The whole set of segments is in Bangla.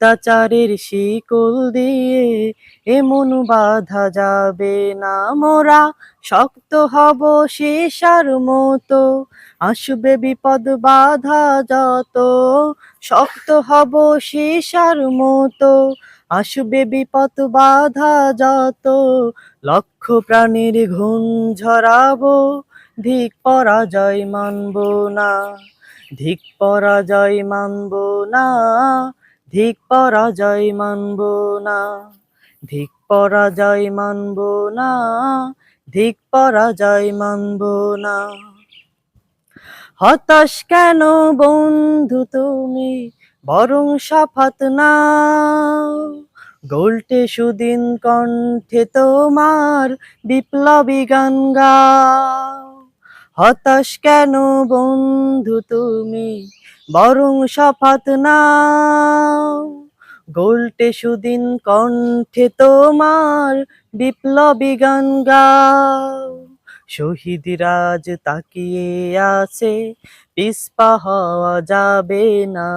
অত্যাচারের শিকল দিয়ে এমন বাধা যাবে না মোরা। শক্ত হব শেষার মতো, আসবে বিপদ বাধা যত। শক্ত হব শেষার মতো, আসবে বিপদ বাধা যত। লক্ষ প্রাণীর ঘুম ঝরাবো, ধিক পরাজয় মানব না। ধিক পরাজয় মানব না। ধিক পরাজয় মানব না, ধিক পরাজয় মানব না, ধিক পরাজয় মানব না। হতাশ কেন বন্ধু তুমি? বরং সাফাত না গোলটে সুদিন কণ্ঠে তোমার বিপ্লবী গান হতাশ কেন বন্ধু তুমি? বরং সাফাত নাও। গোলটে সুদিন কণ্ঠে তোমার বিপ্লবী গান গাও। শহীদ রাজ তাকিয়ে আছে, পিসপা হওয়া যাবে না।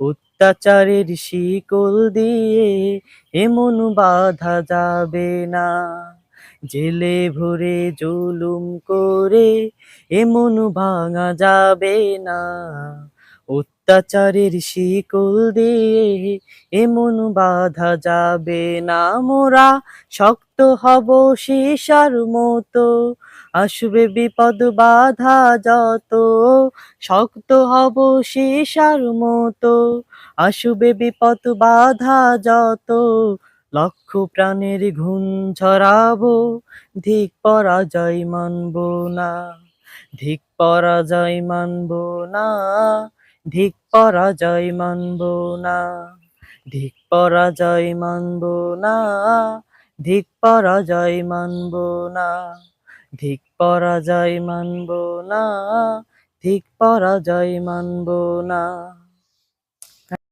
অত্যাচারের শিকল দিয়ে এমন বাধা যাবে না। জেলে ভরে জুলুম করে এমন ভাঙা যাবে না। অত্যাচারের শিকল দিয়ে এমন বাধা যাবে না। মোরা শক্ত হব শেষার মতো, আসবে বিপদ বাধা যত। শক্ত হব শেষার মতো, আসবে বিপদ বাধা যত। লক্ষ প্রাণের ঘুম ছড়াবো। ধিক পরাজয় মানব না। ধিক পরাজয় মানব না। ধিক পরাজয় মানব না। ধিক পরাজয় মানব না। ধিক পরাজয় মানব না। ধিক পরাজয় মানব না। ধিক পরাজয় মানব না।